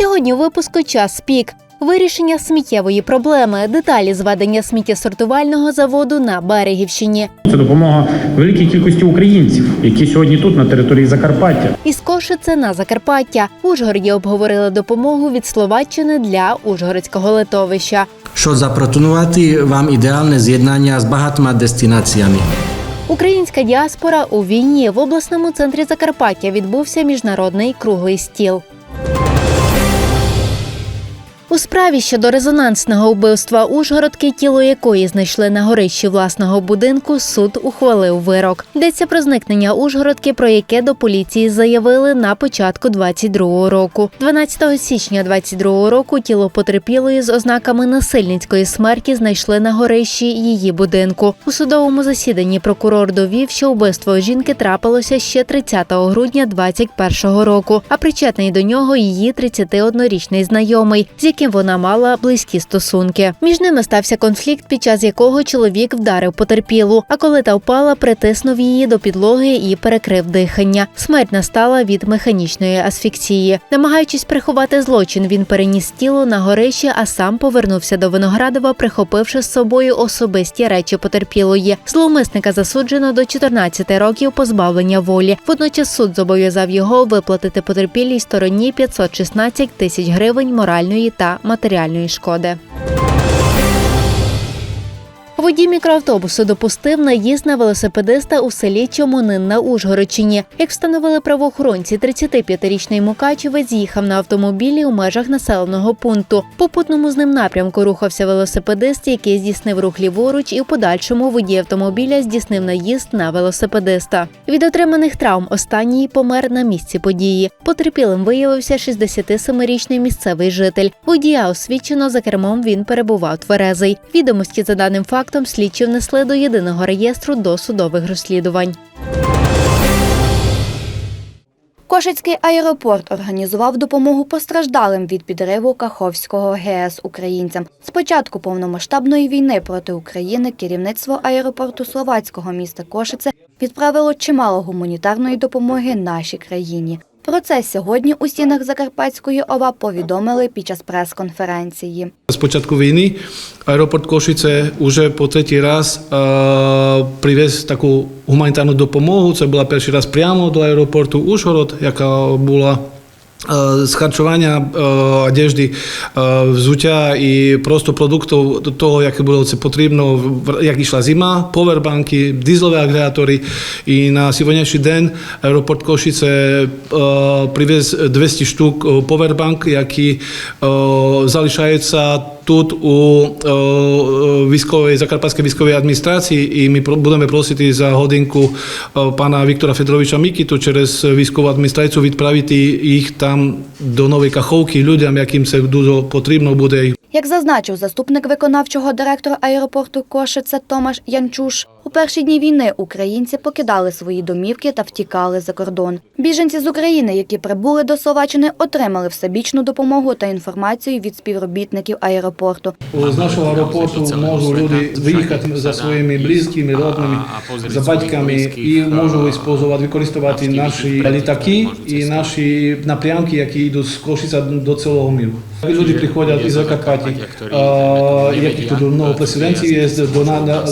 Сьогодні у випуску час пік. Вирішення сміттєвої проблеми, деталі зведення сміттєсортувального заводу на Берегівщині. Це допомога великій кількості українців, які сьогодні тут на території Закарпаття. Із Кошице на Закарпаття. В Ужгороді обговорили допомогу від Словаччини для Ужгородського литовища. Щоб запропонувати вам ідеальне з'єднання з багатьма дестинаціями. Українська діаспора у війні в обласному центрі Закарпаття відбувся міжнародний круглий стіл. У справі щодо резонансного вбивства Ужгородки, тіло якої знайшли на горищі власного будинку, суд ухвалив вирок. Йдеться про зникнення Ужгородки, про яке до поліції заявили на початку 22-го року. 12 січня 22-го року тіло потерпілої з ознаками насильницької смерті знайшли на горищі її будинку. У судовому засіданні прокурор довів, що вбивство жінки трапилося ще 30 грудня 21-го року, а причетний до нього її 31-річний знайомий, з яким вона мала близькі стосунки. Між ними стався конфлікт, під час якого чоловік вдарив потерпілу. А коли та впала, притиснув її до підлоги і перекрив дихання. Смерть настала від механічної асфіксії. Намагаючись приховати злочин, він переніс тіло на горище, а сам повернувся до Виноградова, прихопивши з собою особисті речі потерпілої. Зловмисника засуджено до 14 років позбавлення волі. Водночас суд зобов'язав його виплатити потерпілій стороні 516 тисяч гривень моральної та матеріальної шкоди. Водій мікроавтобусу допустив наїзд на велосипедиста у селі Чомонин на Ужгородщині. Як встановили правоохоронці, 35-річний мукачевець з'їхав на автомобілі у межах населеного пункту. Попутному з ним напрямку рухався велосипедист, який здійснив рух ліворуч, і в подальшому водій автомобіля здійснив наїзд на велосипедиста. Від отриманих травм останній помер на місці події. Потерпілим виявився 67-річний місцевий житель. Водія освідчено за кермом він перебував тверезий. Відомості за даним фактом слідчі внесли до єдиного реєстру досудових розслідувань. Кошицький аеропорт організував допомогу постраждалим від підриву Каховського ГЕС українцям. З початку повномасштабної війни проти України керівництво аеропорту словацького міста Кошице відправило чимало гуманітарної допомоги нашій країні. Про це сьогодні у стінах Закарпатської ОВА повідомили під час прес-конференції. З початку війни аеропорт Кошице вже по третій раз priviez takú humanitárnu допомогу. Це була перший раз прямо до аеропорту Ужгород, яка була з харчування е, одежди, е, взуття і просто продуктів до того, як було це потрібно, в- як йшла зима, повербанки, дизелові агрегатори. І на сьогоднішній день аеропорт Кошице е, привіз 200 штук е, повербанк, які е, залишаються тут у е, е, військовій Закарпатській військовій адміністрації, і ми будемо просити за годинку е, пана Віктора Федоровича Мікіту через військову адміністрацію відправити їх там до Нової Каховки людям, яким це дуже потрібно буде. Як зазначив заступник виконавчого директора аеропорту Кошице Томаш Янчуш, у перші дні війни українці покидали свої домівки та втікали за кордон. Біженці з України, які прибули до Словаччини, отримали всебічну допомогу та інформацію від співробітників аеропорту. З нашого аеропорту можуть люди виїхати за своїми близькими, родними, за батьками і можуть використовувати, наші літаки і наші напрямки, які йдуть з Кошиця до цілого міру. Люди приходять із Закарпаття, які тут много переселенців є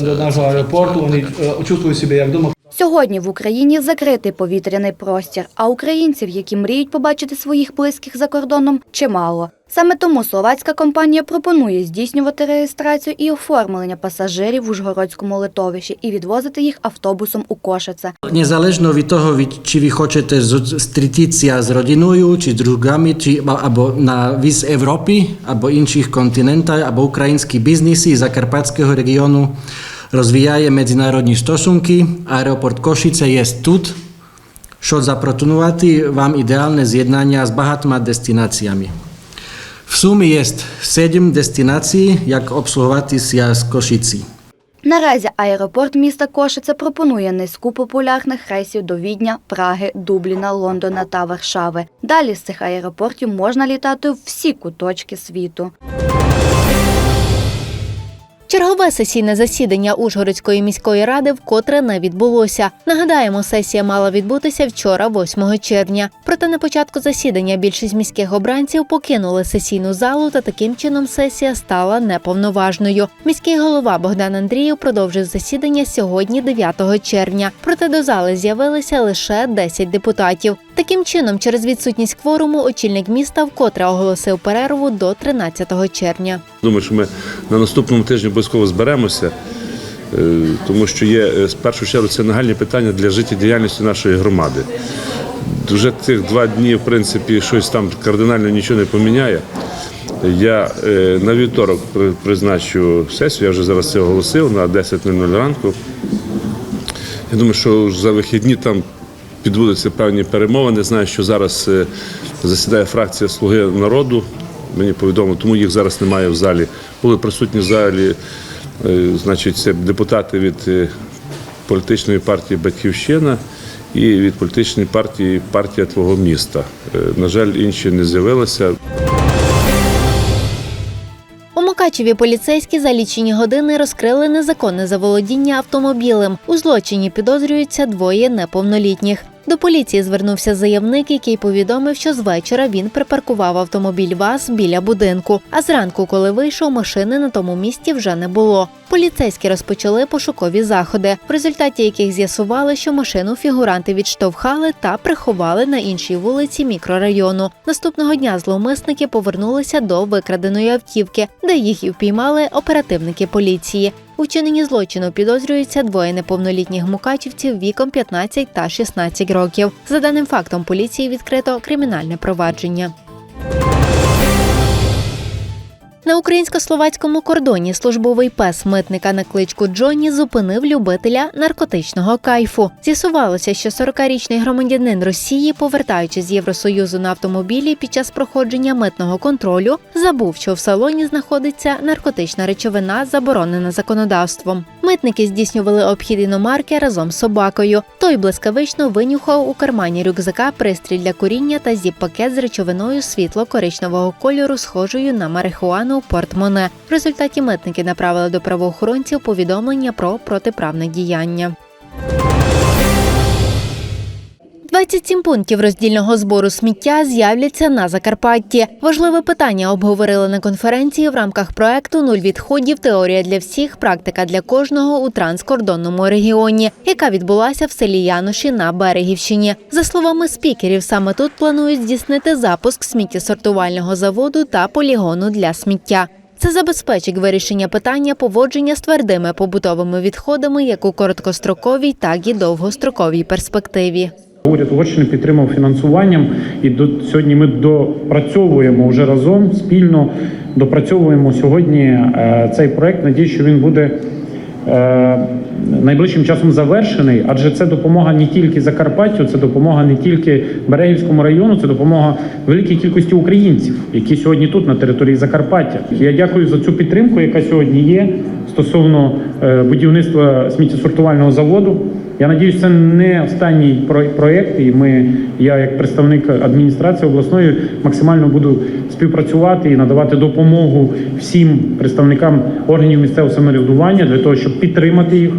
до нашого аеропорту, вони е, чувствують себе як вдома. Сьогодні в Україні закритий повітряний простір, а українців, які мріють побачити своїх близьких за кордоном, чимало. Саме тому словацька компанія пропонує здійснювати реєстрацію і оформлення пасажирів в Ужгородському литовищі і відвозити їх автобусом у Кошице. Незалежно від того, чи ви хочете зустрітися з родиною, чи з другами, чи або на віз Європи, або інших континентів, або українські бізнеси Закарпатського регіону розвиває міжнародні стосунки. Аеропорт Кошице є тут, щоб запропонувати вам ідеальне з'єднання з багатьма дестинаціями. В сумі є сім дестинацій, як обслугуватися з Кошиці. Наразі аеропорт міста Кошице пропонує низку популярних рейсів до Відня, Праги, Дубліна, Лондона та Варшави. Далі з цих аеропортів можна літати в всі куточки світу. Чергове сесійне засідання Ужгородської міської ради вкотре не відбулося. Нагадаємо, сесія мала відбутися вчора, 8 червня. Проте на початку засідання більшість міських обранців покинули сесійну залу, та таким чином сесія стала неповноважною. Міський голова Богдан Андріїв продовжив засідання сьогодні, 9 червня. Проте до зали з'явилися лише 10 депутатів. Таким чином, через відсутність кворуму, очільник міста вкотре оголосив перерву до 13 червня. Думаю, що ми на наступному тижні обов'язково зберемося, е, тому що є е, в першу чергу це нагальні питання для життєдіяльності нашої громади. Вже цих два дні, в принципі, щось там кардинально нічого не поміняє. Я е, на вівторок призначу сесію, я вже зараз це оголосив на 10.00 ранку. Я думаю, що за вихідні там підбудуться певні перемовини. Знаю, що зараз е, засідає фракція Слуги народу. Мені повідомо, тому їх зараз немає в залі. Були присутні в залі, е, значить, це депутати від е, політичної партії Батьківщина і від політичної партії партія твого міста. На жаль, інші не з'явилися. Мукачеві поліцейські за лічені години розкрили незаконне заволодіння автомобілем. У злочині підозрюються двоє неповнолітніх. До поліції звернувся заявник, який повідомив, що з вечора він припаркував автомобіль ВАЗ біля будинку. А зранку, коли вийшов, машини на тому місці вже не було. Поліцейські розпочали пошукові заходи, в результаті яких з'ясували, що машину фігуранти відштовхали та приховали на іншій вулиці мікрорайону. Наступного дня зловмисники повернулися до викраденої автівки, де їх і впіймали оперативники поліції. У вчиненні злочину підозрюються двоє неповнолітніх мукачівців віком 15 та 16 років. За даним фактом поліції відкрито кримінальне провадження. На українсько-словацькому кордоні службовий пес митника на кличку Джонні зупинив любителя наркотичного кайфу. З'ясувалося, що 40-річний громадянин Росії, повертаючись з Євросоюзу на автомобілі під час проходження митного контролю, забув, що в салоні знаходиться наркотична речовина, заборонена законодавством. Митники здійснювали обхід іномарки разом з собакою. Той блискавично винюхав у кармані рюкзака пристрій для куріння та зіп-пакет з речовиною світло-коричневого кольору, схожою на марихуану портмоне. В результаті митники направили до правоохоронців повідомлення про протиправне діяння. 27 пунктів роздільного збору сміття з'являться на Закарпатті. Важливе питання обговорили на конференції в рамках проекту Нуль відходів. Теорія для всіх, практика для кожного у транскордонному регіоні, яка відбулася в селі Януші на Берегівщині. За словами спікерів, саме тут планують здійснити запуск сміттєсортувального заводу та полігону для сміття. Це забезпечить вирішення питання поводження з твердими побутовими відходами як у короткостроковій, так і довгостроковій перспективі. Уряд Угорщини підтримав фінансуванням, і до сьогодні ми допрацьовуємо вже разом спільно. Допрацьовуємо сьогодні е, цей проект. Надіюсь, що він буде е, найближчим часом завершений, адже це допомога не тільки Закарпаттю, це допомога не тільки Берегівському району, це допомога великій кількості українців, які сьогодні тут на території Закарпаття. Я дякую за цю підтримку, яка сьогодні є стосовно е, будівництва сміттєсортувального заводу. Я надіюсь, це не останній про- проєкт, і ми, я як представник адміністрації обласної, максимально буду співпрацювати і надавати допомогу всім представникам органів місцевого самоврядування для того, щоб підтримати їх.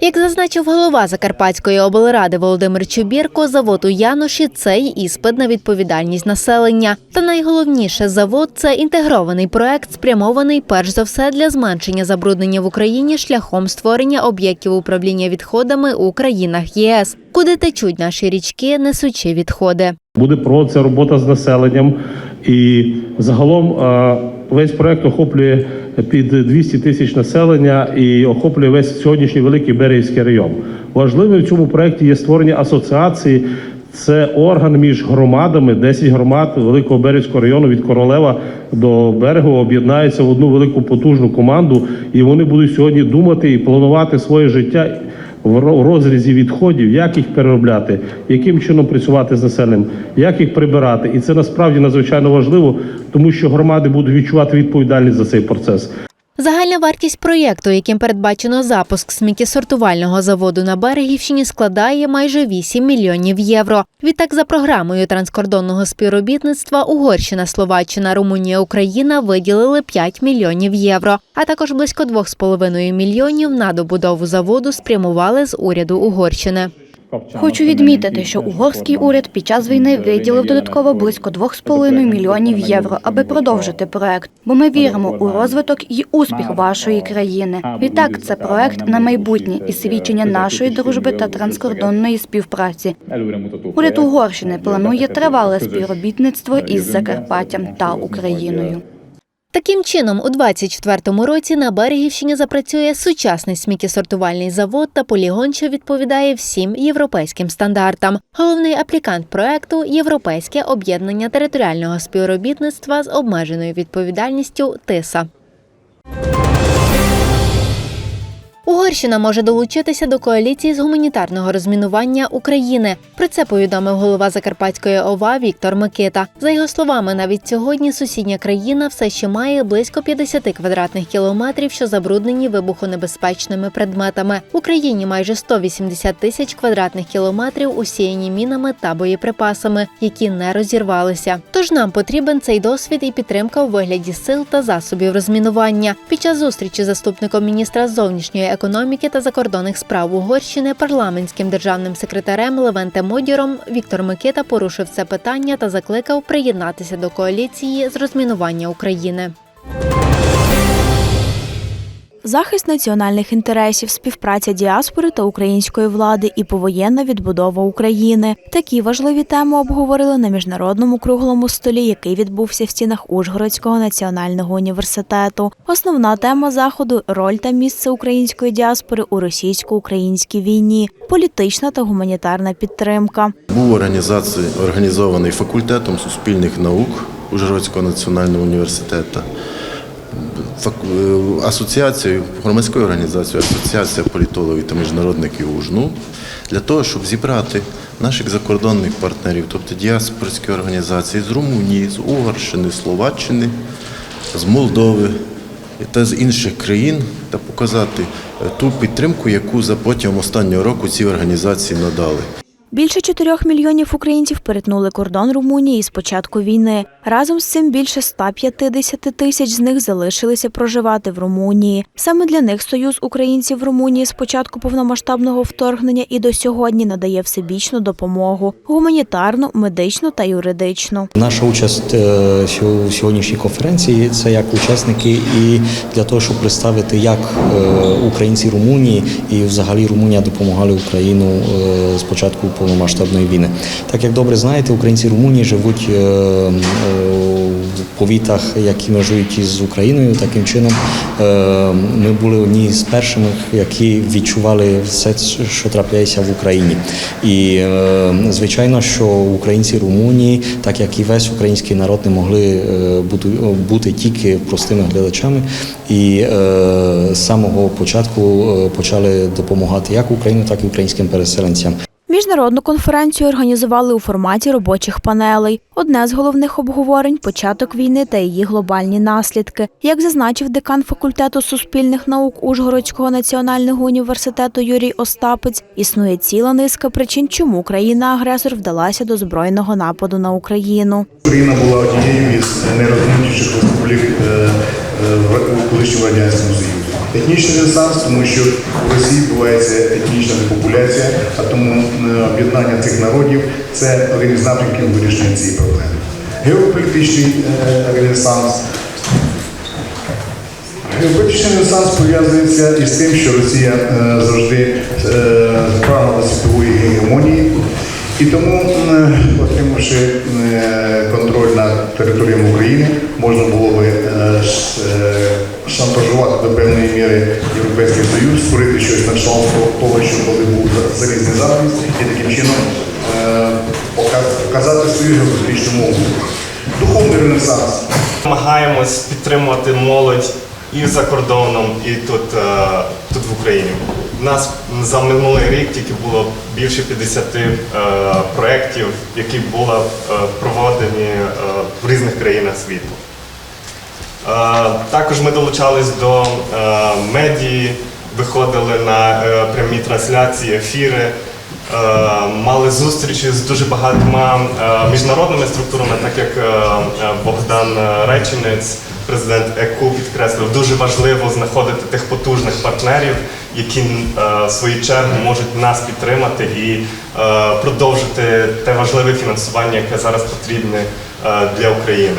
Як зазначив голова Закарпатської облради Володимир Чубірко, завод у Януші це й іспит на відповідальність населення. Та найголовніше, завод це інтегрований проект, спрямований перш за все для зменшення забруднення в Україні шляхом створення об'єктів управління відходами у країнах ЄС, куди течуть наші річки, несучи відходи. Буде проводитися робота з населенням, і загалом е, весь проект охоплює під 200 тисяч населення і охоплює весь сьогоднішній великий Берегівський район. Важливим в цьому проекті є створення асоціації. Це орган між громадами, 10 громад Великого Березького району від Королева до берегу об'єднаються в одну велику потужну команду, і вони будуть сьогодні думати і планувати своє життя в розрізі відходів, як їх переробляти, яким чином працювати з населенням, як їх прибирати. І це насправді надзвичайно важливо, тому що громади будуть відчувати відповідальність за цей процес. Загальна вартість проєкту, яким передбачено запуск сміттєсортувального заводу на берегівщині, складає майже 8 мільйонів євро. Відтак, за програмою транскордонного співробітництва Угорщина, Словаччина, Румунія, Україна виділили 5 мільйонів євро, а також близько 2,5 мільйонів на добудову заводу спрямували з уряду Угорщини. Хочу відмітити, що угорський уряд під час війни виділив додатково близько 2,5 мільйонів євро, аби продовжити проект. Бо ми віримо у розвиток і успіх вашої країни. Відтак, це проект на майбутнє і свідчення нашої дружби та транскордонної співпраці. Уряд Угорщини планує тривале співробітництво із Закарпаттям та Україною. Таким чином, у 2024 році на Берегівщині запрацює сучасний сміттєсортувальний завод та полігон, що відповідає всім європейським стандартам. Головний аплікант проекту Європейське об'єднання територіального співробітництва з обмеженою відповідальністю ТИСА. Угорщина може долучитися до коаліції з гуманітарного розмінування України. Про це повідомив голова Закарпатської ОВА Віктор Микита. За його словами, навіть сьогодні сусідня країна все ще має близько 50 квадратних кілометрів, що забруднені вибухонебезпечними предметами. В Україні майже 180 тисяч квадратних кілометрів усіяні мінами та боєприпасами, які не розірвалися. Тож нам потрібен цей досвід і підтримка у вигляді сил та засобів розмінування. Під час зустрічі заступником міністра зовнішньої економіки та закордонних справ Угорщини парламентським державним секретарем Левентем Модіром Віктор Микита порушив це питання та закликав приєднатися до коаліції з розмінування України. Захист національних інтересів, співпраця діаспори та української влади і повоєнна відбудова України. Такі важливі теми обговорили на міжнародному круглому столі, який відбувся в стінах Ужгородського національного університету. Основна тема заходу роль та місце української діаспори у російсько-українській війні, політична та гуманітарна підтримка. Був організацій- організований факультетом суспільних наук Ужгородського національного університету, асоціацією, громадською організацією Асоціація політологів та міжнародників УЖНУ для того, щоб зібрати наших закордонних партнерів, тобто діаспорські організації з Румунії, з Угорщини, Словаччини, з Молдови та з інших країн та показати е, ту підтримку, яку за протягом останнього року ці організації надали. Більше 4 мільйонів українців перетнули кордон Румунії з початку війни. Разом з цим більше 150 тисяч з них залишилися проживати в Румунії. Саме для них Союз українців в Румунії з початку повномасштабного вторгнення і до сьогодні надає всебічну допомогу гуманітарну, медичну та юридичну. Наша участь е, сьо- сьогоднішній конференції це як учасники, і для того, щоб представити, як е, українці Румунії і взагалі Румунія допомагали Україну е, з початку повномасштабної війни. Так як добре знаєте, українці Румунії живуть е, е, в повітах, які межують із Україною. Таким чином е, ми були одні з перших, які відчували все, що трапляється в Україні. І звичайно, що українці Румунії, так як і весь український народ, не могли бути, тільки простими глядачами, і з самого початку почали допомагати як Україні, так і українським переселенцям. Міжнародну конференцію організували у форматі робочих панелей. Одне з головних обговорень початок війни та її глобальні наслідки. Як зазначив декан факультету суспільних наук Ужгородського національного університету Юрій Остапець, існує ціла низка причин, чому країна-агресор вдалася до збройного нападу на Україну. Україна була однією із найрозвинутіших республік е, е, в колишньому радянському союзі. Етнічний ренесанс, тому що в Росії відбувається етнічна депопуляція, а тому е, об'єднання цих народів це один із напрямків вирішення цієї проблеми. Геополітичний е, ренесанс. Геополітичний ренесанс пов'язується із тим, що Росія е, завжди прагнула світової гегемонії. І тому, отримавши контроль над територією України, можна Європейський Союз, створити щось на кшталт того, що коли був залізний занавіс, і таким чином е, показати свою геополітичну мову. Духовний ренесанс. Намагаємось підтримувати молодь і за кордоном, і тут, е, тут в Україні. У нас за минулий рік тільки було більше 50 е, проєктів, які були проведені е, в різних країнах світу. Також ми долучались до е, медії, виходили на е, прямі трансляції, ефіри. Е, Мали зустрічі з дуже багатьма е, міжнародними структурами, так як е, е, Богдан Реченець, президент ЕКУ, підкреслив, дуже важливо знаходити тих потужних партнерів, які е, в свою чергу можуть нас підтримати і е, продовжити те важливе фінансування, яке зараз потрібне е, для України.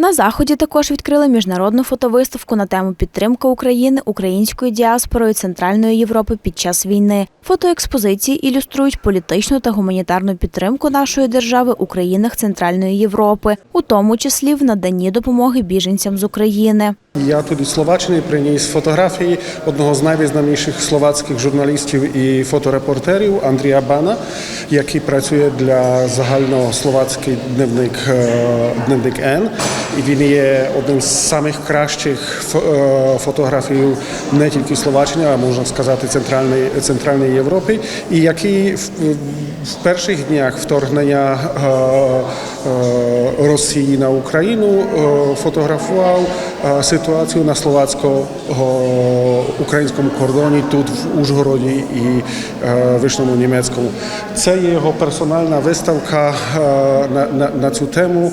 На заході також відкрили міжнародну фотовиставку на тему підтримка України українською діаспорою Центральної Європи під час війни. Фотоекспозиції ілюструють політичну та гуманітарну підтримку нашої держави у країнах Центральної Європи, у тому числі в наданні допомоги біженцям з України. Я тут із Словаччини приніс фотографії одного з найвизнаніших словацьких журналістів і фоторепортерів Андрія Бана, який працює для загальнословацький дневник е, дневник Н. І він є одним з самих кращих е, фотографів не тільки Словаччини, а можна сказати центральної центральної Європи, і який в, в перших днях вторгнення е, е, Росії на Україну фотографував ситуацію на словацько-українському кордоні тут в Ужгороді і Вишному Німецькому. Це є його персональна виставка на, на, на цю тему.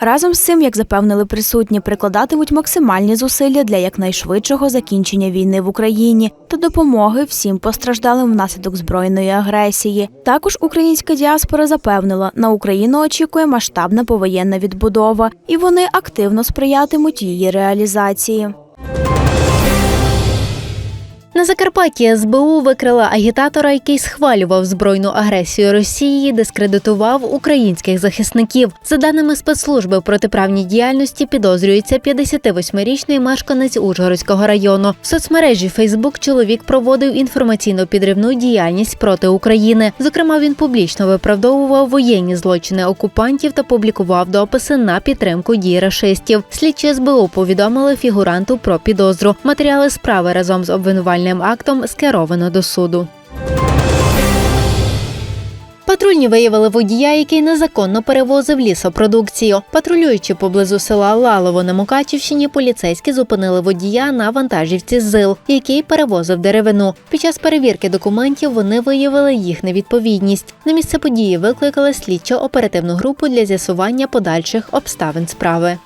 Разом з цим, як запевнили присутні, прикладатимуть максимальні зусилля для якнайшвидшого закінчення війни в Україні та допомоги всім постраждалим внаслідок збройної агресії. Також українська діаспора запевнила, на Україну очікує масштабна повоєнна відбудова, і вони активно сприятимуть її реалізації. На Закарпатті СБУ викрила агітатора, який схвалював збройну агресію Росії, дискредитував українських захисників. За даними спецслужби протиправній діяльності, підозрюється 58-річний мешканець Ужгородського району. В соцмережі Фейсбук чоловік проводив інформаційно-підривну діяльність проти України. Зокрема, він публічно виправдовував воєнні злочини окупантів та публікував дописи на підтримку дій рашистів. Слідчі СБУ повідомили фігуранту про підозру. Матеріали справи разом з обвинувальним актом скеровано до суду. Патрульні виявили водія, який незаконно перевозив лісопродукцію. Патрулюючи поблизу села Лалово на Мукачівщині, поліцейські зупинили водія на вантажівці ЗИЛ, який перевозив деревину. Під час перевірки документів вони виявили їх невідповідність. На місце події викликали слідчо-оперативну групу для з'ясування подальших обставин справи.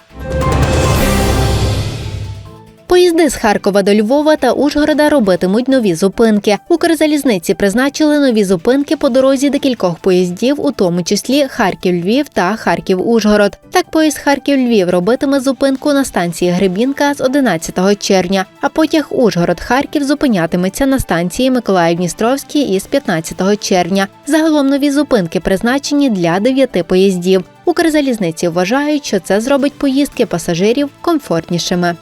Поїзди з Харкова до Львова та Ужгорода робитимуть нові зупинки. Укрзалізниці призначили нові зупинки по дорозі декількох поїздів, у тому числі Харків-Львів та Харків-Ужгород. Так, поїзд Харків-Львів робитиме зупинку на станції Гребінка з 11 червня, а потяг Ужгород-Харків зупинятиметься на станції Миколаїв-Дністровський із 15 червня. Загалом нові зупинки призначені для дев'яти поїздів. Укрзалізниці вважають, що це зробить поїздки пасажирів комфортнішими.